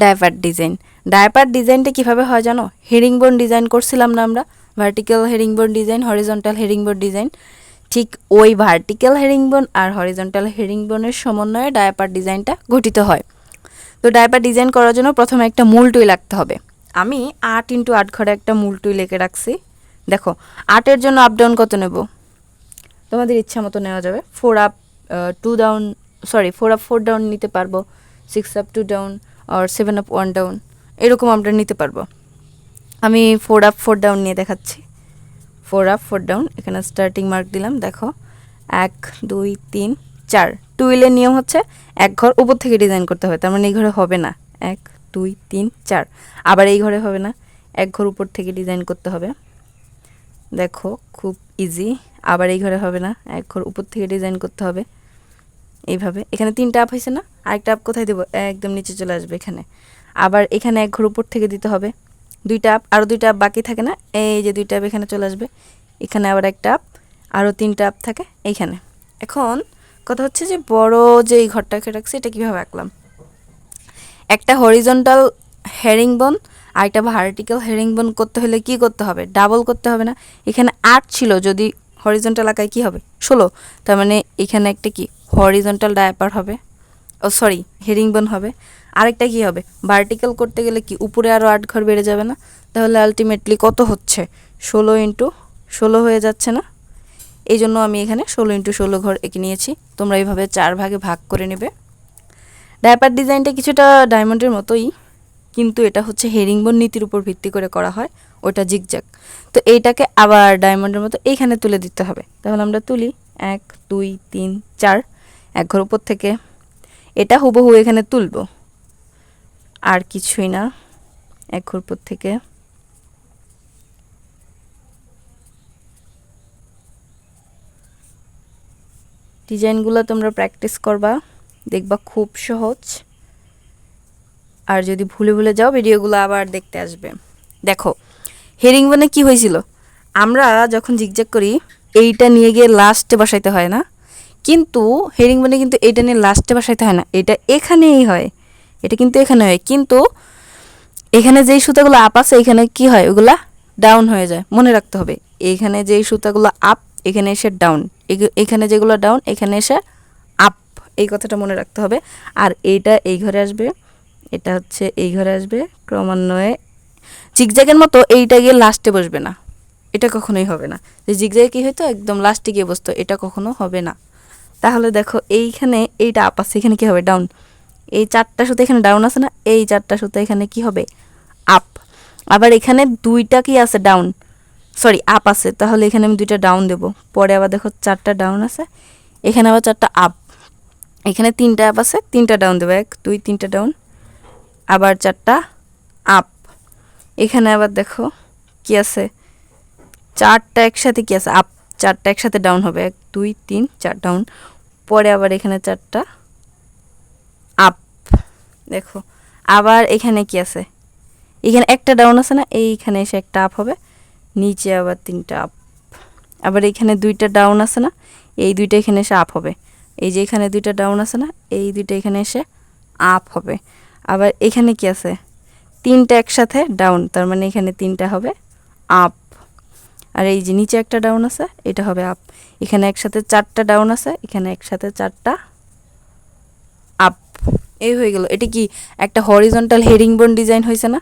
Diaper design. Diaper ডিজাইনটা কীভাবে হয় জানো? হেরিংবোন ডিজাইন করছিলাম না আমরা। Vertical herringbone design horizontal herringbone design. ঠিক ওই ভার্টিক্যাল হেরিংবোন আর হরিজন্টাল হেরিংবোনের সমন্বয়ে ডায়াপার ডিজাইনটা গঠিত হয়। তো ডায়াপার ডিজাইন করার জন্য প্রথমে একটা মূল টুই লাগতে হবে। আমি আট ইন্টু আট ঘরে একটা মূল টুই লেগে রাখছি। দেখো, আটের জন্য আপ ডাউন কত নেব? তোমাদের ইচ্ছা মতো নেওয়া যাবে। Four up two down sorry four up four down নিতে পারব। সিক্স আপ টু ডাউন আর সেভেন আপ ওয়ান ডাউন এরকম আমরা নিতে পারব। আমি ফোর আপ ফোর ডাউন নিয়ে দেখাচ্ছি। ফোর আপ ফোর ডাউন এখানে স্টার্টিং মার্ক দিলাম, দেখো। এক, দুই, তিন, চার। টুইলের নিয়ম হচ্ছে এক ঘর উপর থেকে ডিজাইন করতে হবে, তার মানে এই ঘরে হবে না। এক, দুই, তিন, চার। আবার এই ঘরে হবে না, এক ঘর উপর থেকে ডিজাইন করতে হবে। দেখো, খুব ইজি আবার এই ঘরে হবে না, এক ঘর উপর থেকে ডিজাইন করতে হবে। এইভাবে। এখানে তিনটা আপ হয়েছে না? আরেকটা আপ কোথায় দেবো? একদম নিচে চলে আসবে এখানে। আবার এখানে এক ঘর উপর থেকে দিতে হবে। দুইটা আপ আরও দুইটা আপ বাকি থাকে না? এই যে দুইটা আপ এখানে চলে আসবে। এখানে আবার একটা আপ আরও তিনটা আপ থাকে এইখানে। এখন কথা হচ্ছে যে বড় যে এই ঘরটাকে রাখছি, এটা কীভাবে আঁকলাম? একটা হরিজন্টাল হেরিং বোন আর একটা ভার্টিক্যাল হেরিং বোন করতে হলে কি করতে হবে? ডাবল করতে হবে না? এখানে আট ছিল, যদি হরিজন্টাল আঁকায় কী হবে? ষোলো। তার মানে এখানে একটা কি? হরিজন্টাল ডায়াপার হবে। ও সরি হেরিং বোন হবে। আরেকটা কি হবে? ভার্টিক্যাল করতে গেলে কি উপরে আরও আট ঘর বেড়ে যাবে না? তাহলে আলটিমেটলি কত হচ্ছে? ষোলো ইন্টু ষোলো হয়ে যাচ্ছে না? এই জন্য আমি এখানে ষোলো ইন্টু ষোলো ঘর এঁকে নিয়েছি। তোমরা এইভাবে চার ভাগে ভাগ করে নেবে। ডায়াপার ডিজাইনটা কিছুটা ডায়মন্ডের মতোই, কিন্তু এটা হচ্ছে হেরিংবোন নীতির উপর ভিত্তি করে করা হয়। ওটা জিগজ্যাগ তো এইটাকে আবার ডায়মন্ডের মতো এইখানে তুলে দিতে হবে। তাহলে আমরা তুলি এক, দুই, তিন, চার। এক ঘর উপর থেকে। এটা হুবহু এখানে তুলবো। আর কিছুই না, এক ঘর উপর থেকে। ডিজাইনগুলো তোমরা প্র্যাকটিস করবা, দেখবা খুব সহজ। আর যদি ভুলে ভুলে যাও, ভিডিওগুলো আবার দেখতে আসবে। দেখো হেরিং বনে কি হয়েছিল? আমরা যখন জিগজ্যাগ করি, এইটা নিয়ে গিয়ে লাস্টে বসাইতে হয় না? কিন্তু হেরিং বনে কিন্তু এটা নিয়ে লাস্টে বসাইতে হয় না। এটা এখানেই হয়। এটা কিন্তু এখানে হয়। কিন্তু এখানে যেই সুতাগুলো আপ আছে, এখানে কি হয়? ওগুলা ডাউন হয়ে যায়। মনে রাখতে হবে। এখানে যেই সুতাগুলো আপ এখানে এসে ডাউন এখানে যেগুলো ডাউন এখানে এসে আপ এই কথাটা মনে রাখতে হবে। আর এইটা এই ঘরে আসবে। এটা হচ্ছে এই ঘরে আসবে। ক্রমান্বয়ে জিগজ্যাগের মতো এইটা গিয়ে লাস্টে বসবে না। এটা কখনোই হবে না। যে জিগজ্যাগে কী হয়তো একদম লাস্টে গিয়ে বসতো। এটা কখনো হবে না। তাহলে দেখো এইখানে এইটা আপ আছে, এখানে কী হবে? ডাউন এই চারটা সুতো এখানে ডাউন আছে না? এই চারটা সুতো এখানে কি হবে? আপ আবার এখানে দুইটা কি আছে? ডাউন সরি আপ আছে। তাহলে এখানে আমি দুইটা ডাউন দেব। পরে আবার দেখো চারটা ডাউন আছে। এখানে আবার চারটা আপ এখানে তিনটা আপ আছে, তিনটা ডাউন দেবো। এক, দুই, তিনটা ডাউন আবার চারটা আপ এখানে আবার দেখো কি আছে? চারটা একসাথে কি আছে? আপ চারটা একসাথে ডাউন হবে। এক, দুই, তিন, চার ডাউন পরে আবার এখানে চারটা আপ দেখো, আবার এখানে কি আছে? এখানে একটা ডাউন আছে না? এইখানে এসে একটা আপ হবে। নিচে আবার তিনটা আপ আবার এখানে দুইটা ডাউন আছে না? এই দুইটা এখানে এসে আপ হবে। এই যে এখানে দুইটা ডাউন আছে না? এই দুইটা এখানে এসে আপ হবে। আবার এখানে কি আছে? তিনটা একসাথে ডাউন তার মানে এখানে তিনটা হবে আপ আর এই যে নিচে একটা ডাউন আছে, এটা হবে আপ এখানে একসাথে চারটা ডাউন আছে, এখানে একসাথে চারটা আপ এই হয়ে গেল। এটা কি একটা হরিজন্টাল হেরিং বোন ডিজাইন হয়েছে না?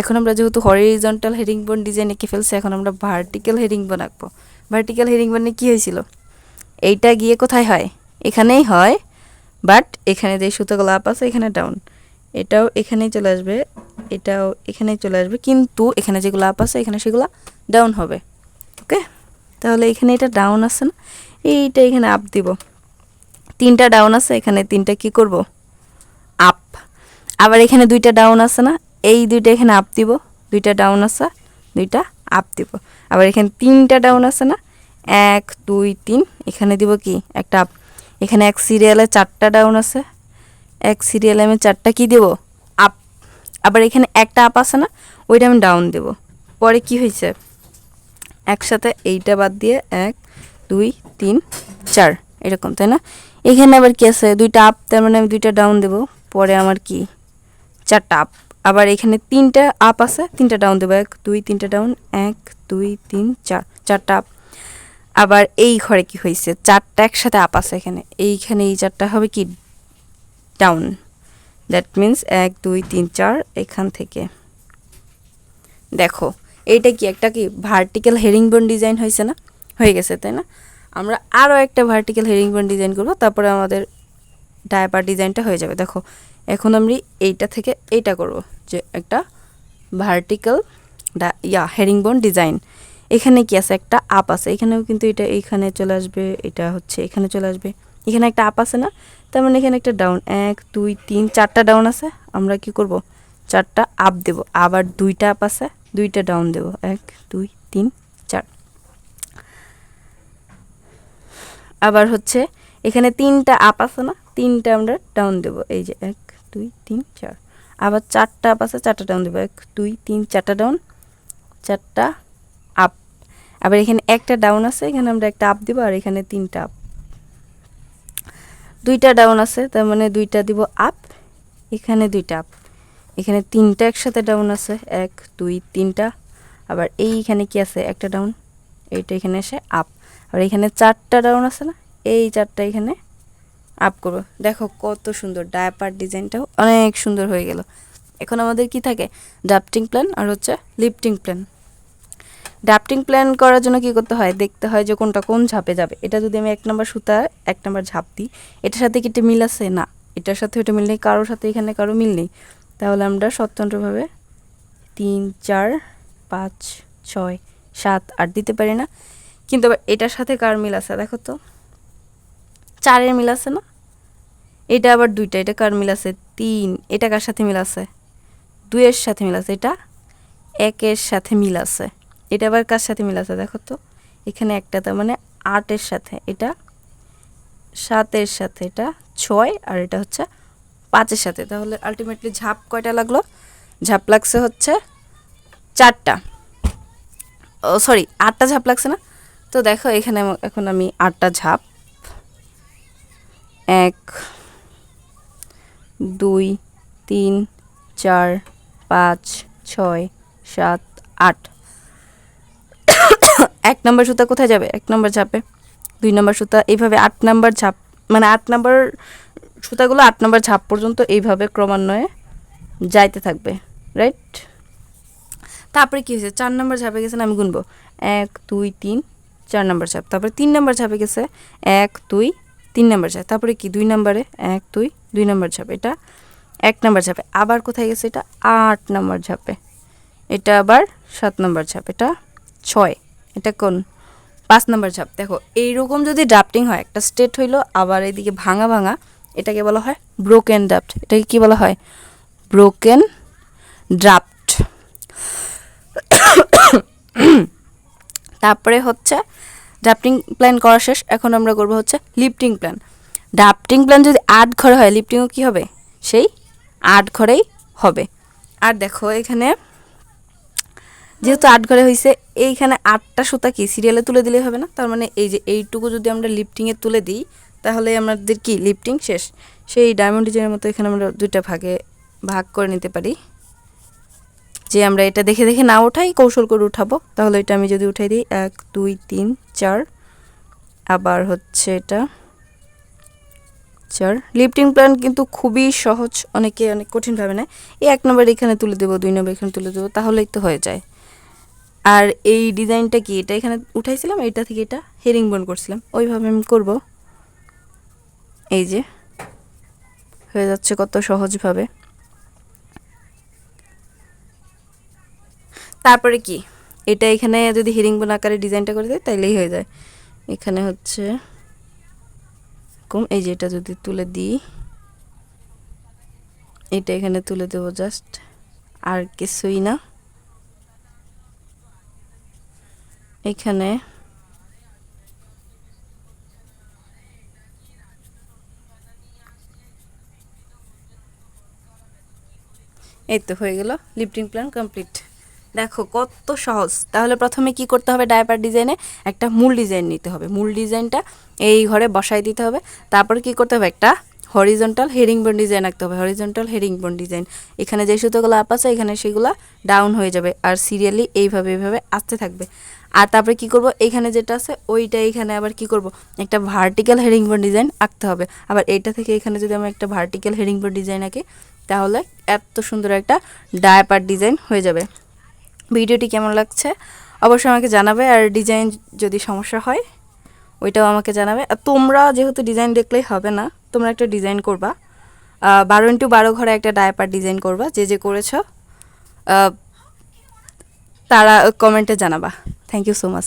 এখন আমরা যেহেতু হরিজন্টাল হেরিং বোন ডিজাইন এঁকে ফেলছি, এখন আমরা ভার্টিক্যাল হেরিং বোন আঁকবো। ভার্টিক্যাল হেরিং বোনে কী হয়েছিল? এইটা গিয়ে কোথায় হয়? এখানেই হয় বাট এখানে যে সুতোগুলো আপ আছে, এখানে ডাউন এটাও এখানেই চলে আসবে, এটাও এখানেই চলে আসবে, কিন্তু এখানে যেগুলো আপ আছে, এখানে সেগুলো ডাউন হবে। তাহলে এখানে এটা ডাউন আছে না? এইটা এখানে আপ দিব। তিনটা ডাউন আছে, এখানে তিনটা কি করব? আপ আবার এখানে দুইটা ডাউন আছে না? এই দুইটা এখানে আপ দিব। দুইটা ডাউন আছে, দুইটা আপ দিব। আবার এখানে তিনটা ডাউন আছে না? এক, দুই, তিন। এখানে দিব কি? একটা আপ এখানে এক সিরিয়ালে চারটা ডাউন আছে। এক সিরিয়ালে আমি চারটা কি দেব? আপ আবার এখানে একটা আপ আছে না? ওইটা আমি ডাউন দেব। পরে কি হয়েছে? একসাথে এইটা বাদ দিয়ে এক, দুই, তিন, চার, এরকম, তাই না? এখানে আবার কি আছে? দুইটা আপ তার মানে আমি দুইটা ডাউন দেব। পরে আমার কি? চারটা আপ আবার এখানে তিনটা আপ আছে, তিনটা ডাউন দেবো। এক, দুই, তিনটা ডাউন এক, দুই, তিন, চার, চারটা আপ আবার এই ঘরে কি হয়েছে? চারটা একসাথে আপ আছে এখানে। এইখানে এই চারটা হবে কি? ডাউন দ্যাট মিন্স এক, দুই, তিন, চার এখান থেকে। দেখো এইটা কি একটা কি ভার্টিক্যাল হেরিংবোন ডিজাইন হয়েছে না? হয়ে গেছে, তাই না? আমরা আরও একটা ভার্টিক্যাল হেরিংবোন ডিজাইন করব, তারপরে আমাদের ডায়াপার ডিজাইনটা হয়ে যাবে। দেখো, এখন আমি এইটা থেকে এইটা করব, যে একটা ভার্টিক্যাল ইয়া হেরিংবোন ডিজাইন এখানে কি আছে? একটা আপ আছে। এখানেও কিন্তু এটা এইখানে চলে আসবে, এটা হচ্ছে, এখানে চলে আসবে। এখানে একটা আপ আছে না? তার মানে এখানে একটা ডাউন এক, দুই, তিন, চারটা ডাউন আছে। আমরা কি করব? চারটা আপ দেব। আবার দুইটা আপ আছে। দুইটা ডাউন দেব। এক, দুই, তিন, চার। আবার হচ্ছে এখানে তিনটা আপ আছে না? তিনটা আমরা ডাউন দেব। এই যে এক, দুই, তিন, চার। আবার চারটা আপ আছে, চারটা ডাউন দেবো। এক, দুই, তিন, চারটা ডাউন চারটা আপ আবার এখানে একটা ডাউন আছে, এখানে আমরা একটা আপ দিব, আর এখানে তিনটা আপ দুইটা ডাউন আছে, তার মানে দুইটা দিব আপ এখানে দুইটা আপ এখানে তিনটা একসাথে ডাউন আছে। এক, দুই, তিনটা। আবার এইখানে কি আছে? একটা ডাউন এইটা এখানে এসে আপ আর এখানে চারটা ডাউন আছে না? এই চারটা এখানে আপ করব। দেখো কত সুন্দর ডায়াপার ডিজাইনটাও অনেক সুন্দর হয়ে গেল। এখন আমাদের কি থাকে? ড্রাফটিং প্ল্যান আর হচ্ছে লিফটিং প্ল্যান ড্রাফটিং প্ল্যান করার জন্য কি করতে হয়? দেখতে হয় যে কোনটা কোন ঝাপে যাবে। এটা যদি আমি এক নম্বর সুতা, এক নম্বর ঝাপ দিই, এটার সাথে কি মিল আছে? না। এটার সাথে ওটা মিল নেই, কারোর সাথে এখানে কারও মিল নেই। তাহলে আমরা স্বতন্ত্রভাবে তিন, চার, পাঁচ, ছয়, সাত, আট দিতে পারি না। কিন্তু আবার এটার সাথে কার মিল আছে দেখো তো? চারের মিল আছে না? এটা আবার দুইটা, এটা কার মিল আছে? তিন, এটা কার সাথে মিল আছে? দুইয়ের সাথে মিল আছে, এটা একের সাথে মিল আছে। এটা আবার কার সাথে মিল আছে দেখো তো? এখানে একটা তার মানে আটের সাথে, এটা সাতের সাথে, এটা ছয়, আর এটা হচ্ছে পাঁচের সাথে। তাহলে আলটিমেটলি ঝাপ কয়টা লাগল? ঝাপ লাগছে হচ্ছে চারটা। ও সরি আটটা ঝাপ লাগছে না? তো দেখো, এখানে এখন আমি আটটা ঝাপ। এক, দুই, তিন, চার, পাঁচ, ছয়, সাত, আট। এক নম্বর সুতা কোথায় যাবে? এক নম্বর ঝাপে। দুই নম্বর সুতা, এইভাবে আট নম্বর ঝাপ মানে আট নম্বর সুতাগুলো আট নম্বর ঝাপ পর্যন্ত এইভাবে ক্রমান্বয়ে যাইতে থাকবে রাইট তারপরে কী হয়েছে? চার নম্বর ঝাপে গেছে আমি গুনবো। এক, দুই, তিন, চার নম্বর ঝাপ। তারপরে তিন নম্বর ঝাপে গেছে। এক, দুই, তিন নম্বর ঝাপ। তারপরে কি? দুই নম্বরে। এক, দুই দুই নম্বর ঝাপ। এটা এক নম্বর ঝাপে। আবার কোথায় গেছে? এটা আট নম্বর ঝাপে। এটা আবার সাত নম্বর ঝাপ। এটা ছয়। এটা কোন? পাঁচ নম্বর ঝাপ। দেখো, এইরকম যদি ড্রাফটিং হয়, একটা স্টেট হইল, আবার এদিকে ভাঙা ভাঙা এটাকে বলা হয় ব্রোকেন ড্রাফট এটাকে কি বলা হয়? ব্রোকেন ড্রাফট তারপরে হচ্ছে ড্রাফটিং প্ল্যান করা শেষ। এখন আমরা করব হচ্ছে লিফটিং প্ল্যান ড্রাফটিং প্ল্যান যদি আট ঘরে হয় লিফটিংও কি হবে? সেই আট ঘরেই হবে। আর দেখো এখানে যেহেতু আট ঘরে হয়েছে এইখানে আটটা সুতা কি? সিরিয়ালে তুলে দিলেই হবে না? তার মানে এই যে এইটুকু যদি আমরা লিফটিংয়ে তুলে দিই তাহলে আমাদের কি লিফটিং শেষ? সেই ডায়মন্ড ডিজাইনের মতো এখানে আমরা দুইটা ভাগে ভাগ করে নিতে পারি। যে আমরা এটা দেখে দেখে না ওঠাই কৌশল করে উঠাবো। তাহলে এটা আমি যদি উঠাই দিই, এক, দুই, তিন, চার, আবার হচ্ছে এটা চার। লিফটিং প্ল্যান কিন্তু খুবই সহজ, অনেকে অনেক কঠিনভাবে নেয়। এই এক নম্বর এখানে তুলে দেবো, দুই নম্বর এখানে তুলে দেবো, তাহলেই তো হয়ে যায়। আর এই ডিজাইনটা কি, এটা এখানে উঠাইছিলাম এটা থেকে এটা হেরিং বোন করছিলাম। ওইভাবে আমি করব। এই যে, হয়ে যাচ্ছে কত সহজভাবে। তারপরে কি? এটা এখানে যদি হিরিং বোন আকারে ডিজাইনটা করে দেয়, তাইলেই হয়ে যায়। এখানে হচ্ছে কম এই যে এটা যদি তুলে দিই, এটা এখানে তুলে দেবো জাস্ট আর কিছুই না। এখানে এই তো হয়ে গেল লিফটিং প্ল্যান কমপ্লিট দেখো কত সহজ। তাহলে প্রথমে কি করতে হবে ডাইপার ডিজাইনে একটা মূল ডিজাইন নিতে হবে। মূল ডিজাইনটা এই ঘরে বসাই দিতে হবে। তারপর কি করতে হবে? একটা হরিজন্টাল হেরিং বোন ডিজাইন আঁকতে হবে। হরিজন্টাল হেরিং বোন ডিজাইন এখানে যে সুতোগুলো আপ আছে, এখানে সেগুলো ডাউন হয়ে যাবে। আর সিরিয়ালি এইভাবে এইভাবে আসতে থাকবে। আর তারপরে কি করব? এখানে যেটা আছে, ওইটা এখানে আবার কি করব? একটা ভার্টিক্যাল হেরিং বোন ডিজাইন আঁকতে হবে। আবার এইটা থেকে এখানে যদি আমি একটা ভার্টিক্যাল হেরিং বোন ডিজাইন আঁকি তাহলে এত সুন্দর একটা ডায়াপার ডিজাইন হয়ে যাবে। ভিডিওটি কেমন লাগছে অবশ্যই আমাকে জানাবে, আর ডিজাইন যদি সমস্যা হয়, ওইটাও আমাকে জানাবে। আর তোমরা যেহেতু ডিজাইন দেখলেই হবে না, তোমরা একটা ডিজাইন করবা। বারো ইন্টু বারো ঘরে একটা ডায়াপার ডিজাইন করবা, যে যে করেছ তারা কমেন্টে জানাবা। Thank you so much